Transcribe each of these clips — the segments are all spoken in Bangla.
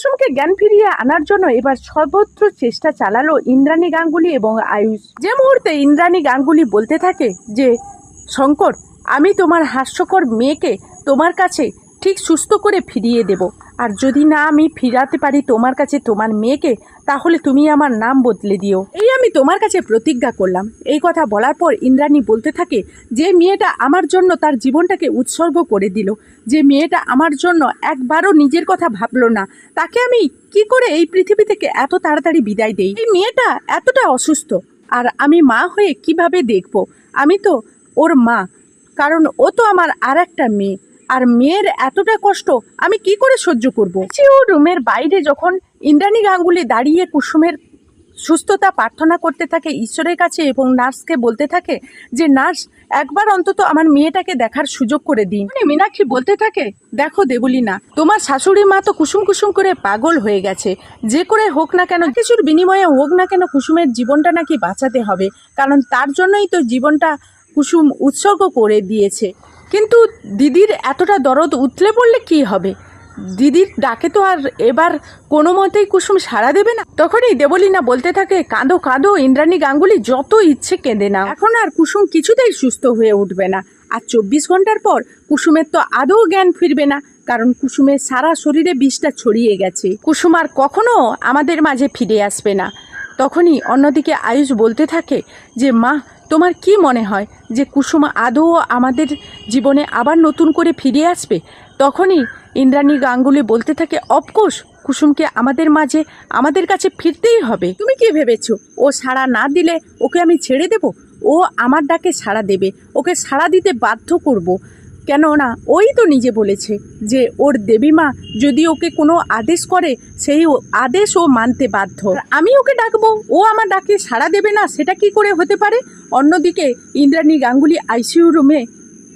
কুসুমকে জ্ঞান ফিরিয়ে আনার জন্য এবার সর্বত্র চেষ্টা চালালো ইন্দ্রাণী গাঙ্গুলি এবং আয়ুষ। যে মুহূর্তে ইন্দ্রাণী গাঙ্গুলি বলতে থাকে যে, শঙ্কর, আমি তোমার হাস্যকর মেয়েকে তোমার কাছে ঠিক সুস্থ করে ফিরিয়ে দেব। আর যদি না আমি ফিরাতে পারি তোমার কাছে তোমার মেয়েকে, তাহলে তুমি আমার নাম বদলে দিও। এই আমি তোমার কাছে প্রতিজ্ঞা করলাম। এই কথা বলার পর ইন্দ্রাণী বলতে থাকে, যে মেয়েটা আমার জন্য তার জীবনটাকে উৎসর্গ করে দিল, যে মেয়েটা আমার জন্য একবারও নিজের কথা ভাবলো না, তাকে আমি কি করে এই পৃথিবী থেকে এত তাড়াতাড়ি বিদায় দেই? এই মেয়েটা এতটা অসুস্থ, আর আমি মা হয়ে কীভাবে দেখব? আমি তো ওর মা, কারণ ও তো আমার আর একটা মেয়ে, আর মেয়ের এতটা কষ্ট আমি কি করে সহ্য করব? ও রুমের বাইরে যখন ইন্দ্রাণী গাঙ্গুলি দাঁড়িয়ে কুসুমের সুস্থতা প্রার্থনা করতে থাকে, ঈশ্বরের কাছে এবং নার্সকে বলতে থাকে যে, নার্স, একবার অন্তত আমার মেয়েটাকে দেখার সুযোগ করে দিন। মানে মীনাক্ষী বলতে থাকে, দেখো দেবলি না তোমার শাশুড়ি মা তো কুসুম কুসুম করে পাগল হয়ে গেছে। যে করে হোক না কেন, কিছুর বিনিময়ে হোক না কেন কুসুমের জীবনটা নাকি বাঁচাতে হবে। কারণ তার জন্যই তো জীবনটা কুসুম উৎসর্গ করে দিয়েছে। কিন্তু দিদির এতটা দরদ উতলে পড়লে কি হবে? দিদির ডাকে তো আর এবার কোনো মতেই কুসুম সাড়া দেবে না। তখনই দেবলীনা বলতে থাকে, কাঁদো কাঁদো, ইন্দ্রাণী গাঙ্গুলি যত ইচ্ছে কেঁদে না এখন আর কুসুম কিছুতেই সুস্থ হয়ে উঠবে না। আর চব্বিশ ঘণ্টার পর কুসুমের তো আদৌ জ্ঞান ফিরবে না, কারণ কুসুমের সারা শরীরে বিষটা ছড়িয়ে গেছে। কুসুম আর কখনো আমাদের মাঝে ফিরে আসবে না। তখনই অন্যদিকে আয়ুষ বলতে থাকে যে, মা তোমার কি মনে হয় যে কুসুম আদৌ আমাদের জীবনে আবার নতুন করে ফিরে আসবে? তখনই ইন্দ্রাণী গাঙ্গুলি বলতে থাকে অফকোর্স কুসুমকে আমাদের মাঝে, আমাদের কাছে ফিরতেই হবে। তুমি কি ভেবেছো? ও সাড়া না দিলে ওকে আমি ছেড়ে দেব? ও আমার ডাকে সাড়া দেবে। ওকে সাড়া দিতে বাধ্য করব। কেননা ওই তো নিজে বলেছে যে ওর দেবীমা যদি ওকে কোনো আদেশ করে, সেই আদেশ ও মানতে বাধ্য। আমি ওকে ডাকবো, ও আমার ডাকে সাড়া দেবে না, সেটা কি করে হতে পারে? অন্যদিকে ইন্দ্রাণী গাঙ্গুলি আইসিইউ রুমে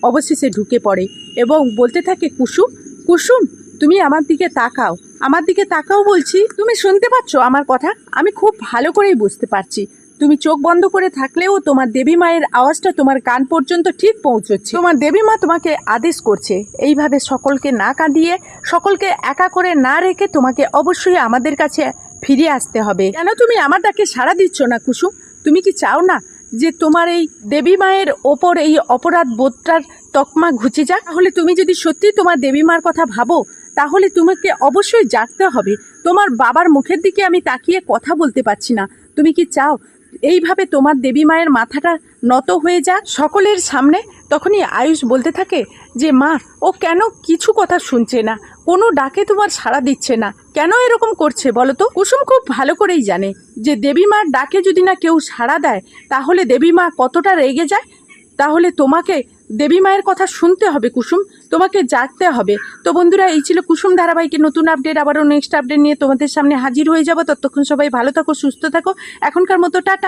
অবশেষে ঢুকে পড়ে এবং বলতে থাকে, কুসুম কুসুম, তুমি আমার দিকে তাকাও। আমার দিকে তাকাও বলছি? তুমি শুনতে পাচ্ছ আমার কথা? আমি খুব ভালো করেই বুঝতে পারছি। তুমি চোখ বন্ধ করে থাকলেও তোমার দেবী মায়ের আওয়াজটা তোমার কান পর্যন্ত ঠিক পৌঁছচ্ছে। তোমার দেবী মা তোমাকে আদেশ করছে, এইভাবে সকলকে না কাঁদিয়ে, সকলকে একা করে না রেখে তোমাকে অবশ্যই আমাদের কাছে ফিরে আসতে হবে। কেন তুমি আমার ডাকে সাড়া দিচ্ছ না, কুসুম? তুমি কি চাও না যে তোমার এই দেবী মায়ের ওপর এই অপরাধ বোধটার তকমা ঘুচে যাক? তাহলে তুমি যদি সত্যি তোমার দেবী মার কথা ভাবো, তাহলে তোমাকে অবশ্যই জাগতে হবে। তোমার বাবার মুখের দিকে আমি তাকিয়ে কথা বলতে পারছি না। তুমি কি চাও এইভাবে তোমার দেবী মায়ের মাথাটা নত হয়ে যাক সকলের সামনে তখনই আয়ুষ বলতে থাকে যে, মা, ও কেন কিছু কথা শুনছে না? কোনো ডাকে তোমার সাড়া দিচ্ছে না। কেন এরকম করছে বলো তো? কুসুম খুব ভালো করেই জানে যে, দেবী মার ডাকে যদি না কেউ সাড়া দেয়, তাহলে দেবী মা কতটা রেগে যায়? তাহলে তোমাকে দেবী মায়ের কথা শুনতে হবে কুসুম, তোমাকে জাগতে হবে। তো বন্ধুরা, এই ছিল কুসুম ধারাবাহিকের নতুন আপডেট আবারও নেক্সট আপডেট নিয়ে তোমাদের সামনে হাজির হয়ে যাব। ততক্ষণ সবাই ভালো থাকো, সুস্থ থাকো। এখনকার মতো, টাটা।